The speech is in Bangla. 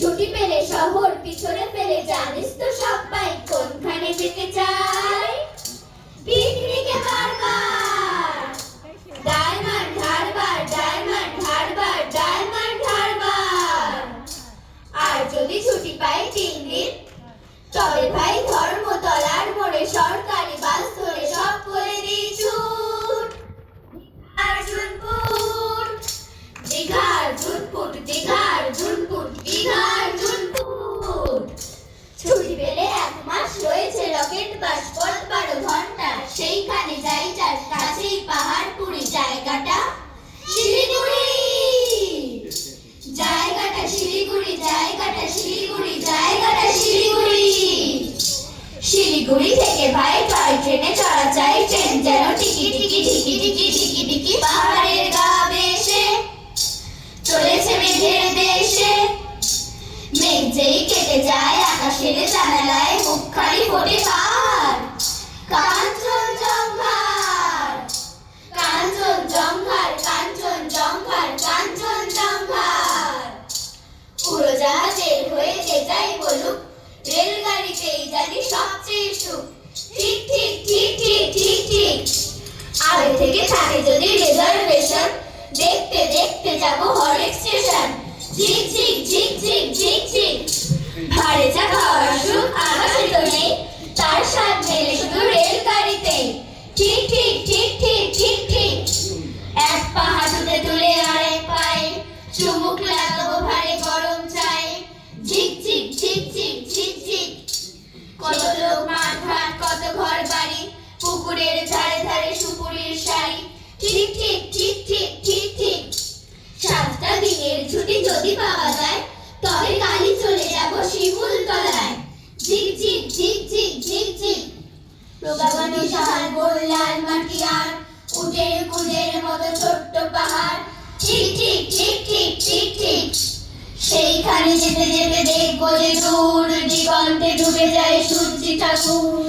ছুটি পেলে শহর পিছনে ফেলে জানিস তো সব পাই কোনখানে যেতে চাই? পিকনিকে বারবার ডায়মন্ড হারবার ডায়মন্ড হারবার ডায়মন্ড হারবার। আর যদি ছুটি পাই তিন দিন, তবে ভাই ধর্মতলার শিলিগুড়ি, জায়গাটা শিলিগুড়ি জায়গাটা শিলিগুড়ি। শিলিগুড়ি থেকে ভাই টয় ট্রেনে চড়া চাই ট্রেন যেন টিকি টিকি টিকি টিকি টিকি টিকি পাহাড়ের গা বেশে চলেছে মেঘের দেশে। মেঘ যেই কেটে যায় আকাশের জানালায় মুখখানি ফোটে কার কাঞ্চন লোক মাঠ ঘাট কত ঘর বাড়ি, পুকুরের ধারে ধারে সুপুরির শাড়ি। ঠিক ঠিক ঠিক ঠিক ঠিক ঠিক। সাতটা দিনের ছুটি যদি পাওয়া যায়, তবে কালই চলে যাব শিমুল তলায়। ঝিক ঝিক ঝিক ঝিক ঝিক ঝিক। প্রগাবানি সাহার গোল্লাল মাটি আর উটের কুদের মতো ছোট্ট পাহাড়। ঠিক ঠিক ঠিক ঠিক ঠিক ঠিক। সেইখানে যেতে যেতে দেখব যে দূর দিগন্তে ডুবে যায় সূর্যি ঠাকুর।